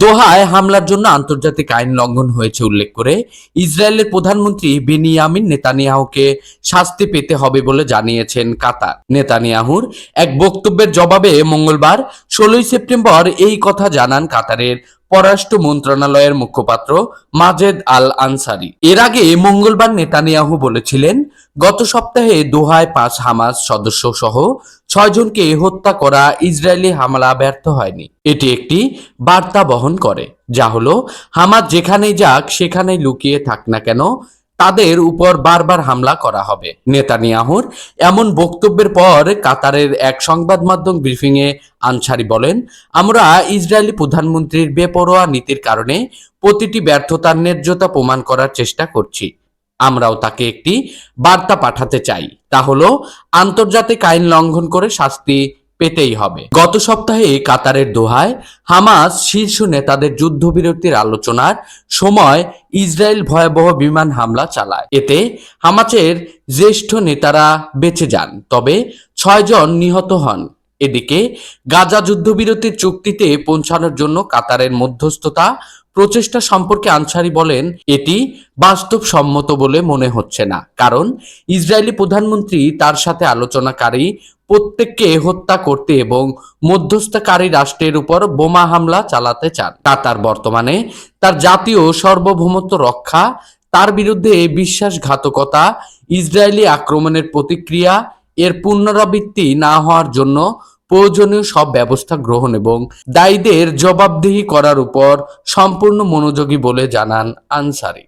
দোহায় হামলার জন্য আন্তর্জাতিক আইন লঙ্ঘন হয়েছে উল্লেখ করে ইসরায়েলের প্রধানমন্ত্রী বেনিয়ামিন নেতানিয়াহুকে শাস্তি পেতে হবে বলে জানিয়েছেন কাতার। নেতানিয়াহুর এক বক্তব্যের জবাবে মঙ্গলবার ষোলোই সেপ্টেম্বর এই কথা জানান কাতারের পররাষ্ট্র মন্ত্রণালয়ের মুখপাত্র মাজেদ আল আনসারি। এর আগে মঙ্গলবার নেতানিয়াহু বলেছিলেন, গত সপ্তাহে দোহায় পাঁচ হামাস সদস্য সহ ছয়জনকে হত্যা করা ইসরায়েলি হামলা ব্যর্থ হয়নি। এটি একটি বার্তা বহন করে, যা হলো, হামাস যেখানেই যাক, সেখানেই লুকিয়ে থাক না কেন তাদের উপর বারবার হামলা করা হবে। নেতানিয়াহুর এমন বক্তব্যের পর কাতারের এক সংবাদ মাধ্যম ব্রিফিংয়ে আনসারি বলেন, আমরা ইসরায়েলি প্রধানমন্ত্রীর বেপরোয়া নীতির কারণে প্রতিটি ব্যর্থতার ন্যায্যতা প্রমাণ করার চেষ্টা করছি। আমরাও তাকে একটি বার্তা পাঠাতে চাই। তা হলো, আন্তর্জাতিক আইন লঙ্ঘন করে শাস্তি পেতেই হবে। গত সপ্তাহে কাতারের দোহায় হামাস শীর্ষ নেতাদের যুদ্ধবিরতির আলোচনার সময় ইসরায়েল ভয়াবহ বিমান হামলা চালায়। এতে হামাসের জ্যেষ্ঠ নেতারা বেঁচে যান, তবে ছয়জন নিহত হন। এদিকে গাজা যুদ্ধবিরতির চুক্তিতে পৌঁছানোর জন্য কাতারের মধ্যস্থতা প্রচেষ্টা সম্পর্কে আনসারি বলেন, এটি বাস্তবসম্মত বলে মনে হচ্ছে না। কারণ ইসরায়েলি প্রধানমন্ত্রী তার সাথে আলোচনাকারী প্রত্যেককে হত্যা করতে এবং মধ্যস্থকারী রাষ্ট্রের উপর বোমা হামলা চালাতে চান। কাতার বর্তমানে তার জাতীয় সার্বভৌমত্ব রক্ষা, তার বিরুদ্ধে বিশ্বাসঘাতকতা, ইসরায়েলি আক্রমণের প্রতিক্রিয়া, এর পুনরাবৃত্তি না হওয়ার জন্য প্রয়োজনীয় সব ব্যবস্থা গ্রহণ এবং দায়ীদের জবাবদিহি করার উপর সম্পূর্ণ মনোযোগী বলে জানান আনসারি।